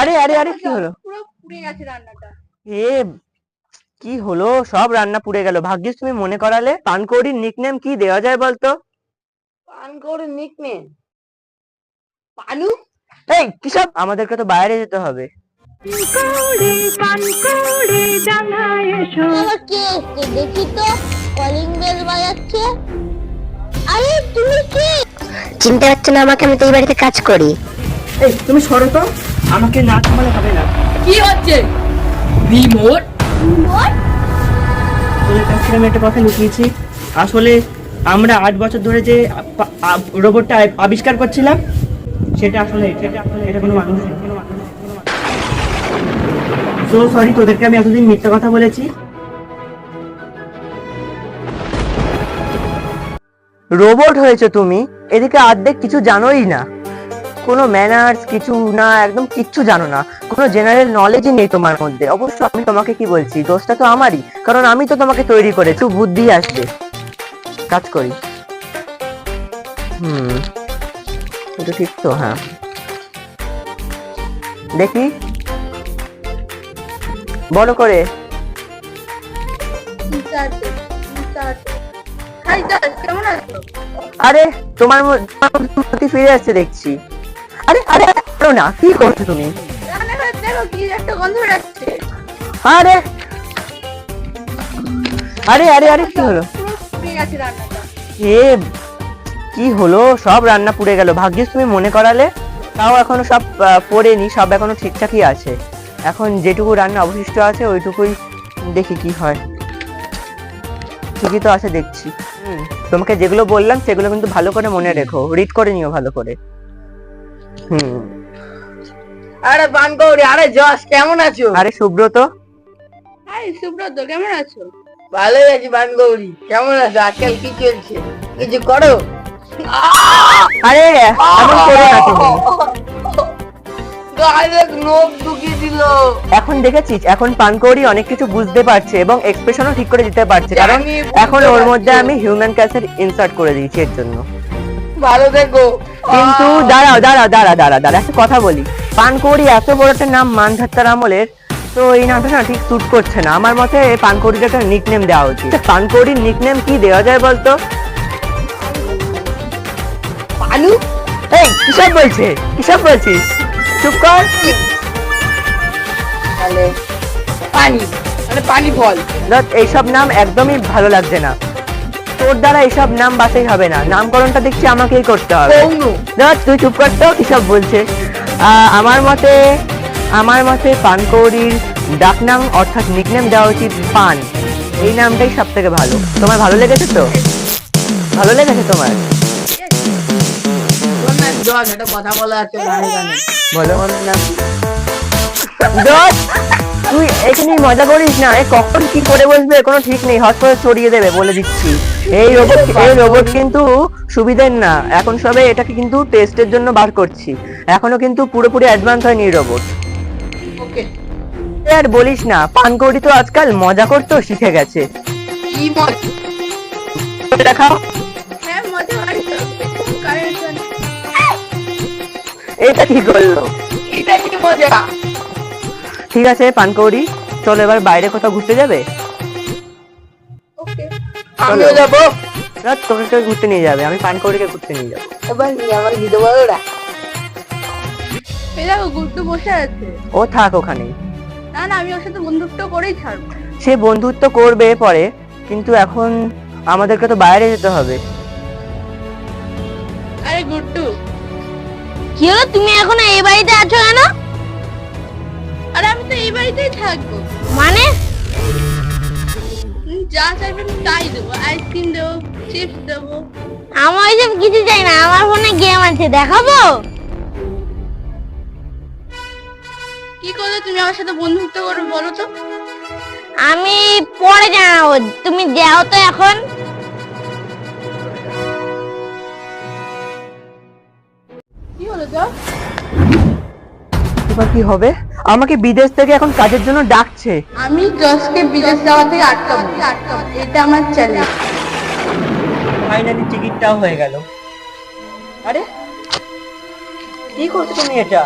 আরে আরে আরে কি হলো? পুরো পুড়ে গেছে রান্নাটা। এ কি হলো? সব রান্না পুড়ে গেল। ভাগ্যিস তুমি মনে করালে পানকৌড়ির নিকনেম কি দেওয়া যায় বলতো? পান করে নিকনেম পানু? এই কিসব? আমাদেরকে তো বাইরে যেতে হবে। আবার কে এসছে? দেখি তো কলিং বেল বাজাচ্ছে। আরে তুমি কে? চিনতে পারছ না আমাকে আমি তো এই বাড়িতে কাজ করি। এই তুমি সরো তো। আমাকে না থামালে হবে না। কি হচ্ছে? রিমোট? তোদের কাছ থেকে আমি একটা কথা লুকিয়েছি। আসলে আমরা আট বছর ধরে যে রোবটটা আবিষ্কার করছিলাম সেটা আসলে সেটা আসলে এটা কোনো মানুষ সো সরি তোদেরকে আমি এতদিন মিথ্যা কথা বলেছি। রোবট হয়েছে তুমি? এদিকে অর্ধেক কিছু জানোই না। কোনো ম্যানার্স কিছু না একদম কিচ্ছু জানো না। কোনো জেনারেল নলেজই নেই তোমার মধ্যে। অবশ্য আমি তোমাকে কি বলছি দোষটা তো আমারই। কারণ আমি তো তোমাকে তৈরি করে একটু বুদ্ধি আসবে। কাজ করি। হুম এটা ঠিক তো হ্যাঁ। দেখি। বড় করে। আরে তোমার মধ্যে ফিরে আসছে দেখছি। আরে আরে আরে, না কি করছ তুমি? দেখো কি একটা গন্ধ বেরোচ্ছে। আরে আরে আরে আরে কি হলো? এ কি হলো? সব রান্না পুড়ে গেল। ভাগ্যিস তুমি মনে করালে তাও এখনও সব পড়েনি সব এখনও ঠিকঠাকই আছে। এখন যেটুকু রান্না অবশিষ্ট আছে ওইটুকুই দেখি কি হয়। ঠিকই তো আছে দেখছি। হুম, তোমাকে যেগুলো বললাম সেগুলো কিন্তু ভালো করে মনে রেখো। রিড করে নিও ভালো করে। আরে আরে যশ কেমন আছো? আরে সুব্রত। হাই সুব্রত কেমন আছো? ভালো আছি বানগৌরি কেমন আছো? আজকাল কি চলছে? কিছু করো। আরে এমন করো দিল। এখন দেখেছিস এখন পানকৌড়ি অনেক কিছু বুঝতে পারছে এবং এক্সপ্রেশনও ঠিক করে দিতে পারছে। কারণ এখন ওর মধ্যে আমি হিউম্যান ক্যাসেট ইনসার্ট করে দিয়েছি এর জন্য। ভালো থেকো। কিন্তু দাঁড়াও দাঁড়াও দাঁড়া দাঁড়া দাঁড়া একটা কথা বলি। পানকৌড়ি এত বড় একটা নাম মানধাত্তার আমলের তো এই নামটা না ঠিক স্যুট করছে না। আমার মতে পানকৌড়ির একটা নিকনেম দেওয়া উচিত। পানকৌড়ির নিকনেম কি দেওয়া যায় বলতো? পানু? এই কিসব বলছে কিসব বলছিস? চুপ কর। তাহলে পানি মানে পানি ফল এইসব নাম একদমই ভালো লাগছে না। তোর দ্বারা এইসব নাম বাছাই হবে না। নামকরণটা দেখছি আমাকেই করতে হবে। দেখ তুই চুপ কর তো কিসব বলছে? আমার মতে আমার মতে পানকৌড়ির ডাকনাম অর্থাৎ নিকনেম দেওয়া উচিত পান। এই নামটাই সব থেকে ভালো। তোমার ভালো লেগেছে তো? ভালো লেগেছে তোমার? না কথা বলা আছে গানে বলো নাম তুই এখানে মজা করিস না এ কখন কি করে বসবে কোনো ঠিক নেই হট করে ছড়িয়ে দেবে বলে দিচ্ছি। এই রোবট এই রোবট কিন্তু সুবিধের না এখন সবে এটাকে কিন্তু টেস্টের জন্য বার করছি। এখনও কিন্তু পুরোপুরি অ্যাডভান্স হয়নি রোবট ওকে। আর বলিস না পানকৌড়ি তো আজকাল মজা করতেও শিখে গেছে। দেখাও হ্যাঁ এটা কি করল? ঠিক আছে পানকৌড়ি চলো এবার বাইরে কোথাও ঘুরতে যাবে? আমিও যাব। না, তোকে কেউ ঘুরতে নিয়ে যাবে আমি পানকৌড়িকে ঘুরতে নিয়ে যাব। এবার আমার দিতে পারো না দেখো গুড্ডু বসে আছে। ও থাক ওখানে। না না আমি ওর সাথে বন্ধুত্ব করেই ছাড়বো। সে বন্ধুত্ব করবে পরে কিন্তু এখন আমাদেরকে তো বাইরে যেতে হবে। আরে গুড্ডু। কি হলো? তুমি এখন এই বাড়িতে আছো কেন? আমি তো এই বাড়িতেই থাকব। মানে? যা চাইবেন তাই দেবো। আইসক্রিম দেবো চিপস দেবো। আমার ওইসব কিছু চাই না আমার ফোনে গেম আছে দেখাবো? কি করলে তুমি আমার সাথে বন্ধুত্ব করবে বলো তো? আমি পরে জানাব তুমি যাও তো এখন। কি হলো যাও এবার কি হবে? আমাকে বিদেশ থেকে এখন কাজের জন্য ডাকছে। আমি জসকে বিদেশ যাওয়া থেকে আটকাবো। আটকাবো এটা আমার চ্যালেঞ্জ ফাইনালি টিকিটটাও হয়ে গেল। আরে কি করছ তুমি এটা?